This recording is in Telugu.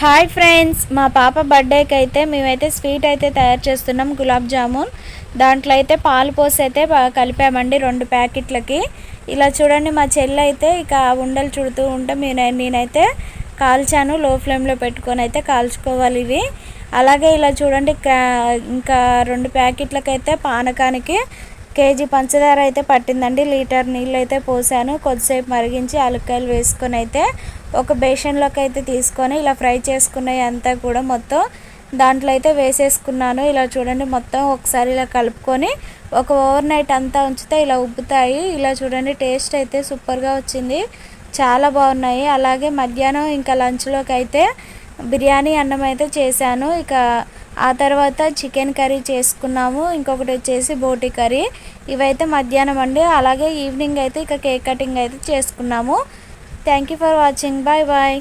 హాయ్ ఫ్రెండ్స్ మా పాప బర్త్డేకి అయితే మేమైతే స్వీట్ అయితే తయారు చేస్తున్నాం గులాబ్ జామున్. దాంట్లో అయితే పాలు పోసి అయితే కలిపామండి రెండు ప్యాకెట్లకి. ఇలా చూడండి మా చెల్లి అయితే ఇక ఆ ఉండలు చుడుతూ ఉంటే నేను నేనైతే కాల్చాను లో ఫ్లేమ్లో పెట్టుకొని అయితే కాల్చుకోవాలి ఇవి. అలాగే ఇలా చూడండి ఇంకా రెండు ప్యాకెట్లకైతే పానకానికి కేజీ పంచదార అయితే పట్టిందండి. లీటర్ నీళ్ళు అయితే పోసాను. కొద్దిసేపు మరిగించి అలక్కాయలు వేసుకొని అయితే ఒక బేషన్లోకి అయితే తీసుకొని ఇలా ఫ్రై చేసుకున్నవి అంతా కూడా మొత్తం దాంట్లో అయితే వేసేసుకున్నాను. ఇలా చూడండి మొత్తం ఒకసారి ఇలా కలుపుకొని ఒక ఓవర్ నైట్ అంతా ఉంచితే ఇలా ఉబ్బుతాయి. ఇలా చూడండి టేస్ట్ అయితే సూపర్గా వచ్చింది. చాలా బాగున్నాయి. అలాగే మధ్యాహ్నం ఇంకా లంచ్లోకి అయితే బిర్యానీ అన్నం అయితే చేశాను. ఇక ఆ తర్వాత చికెన్ కర్రీ చేసుకున్నాము. ఇంకొకటి వచ్చేసి బోటి కర్రీ. ఇవైతే మధ్యాహ్నం అండి. అలాగే ఈవినింగ్ అయితే ఇక కేక్ కటింగ్ అయితే చేసుకున్నాము. Thank you for watching bye bye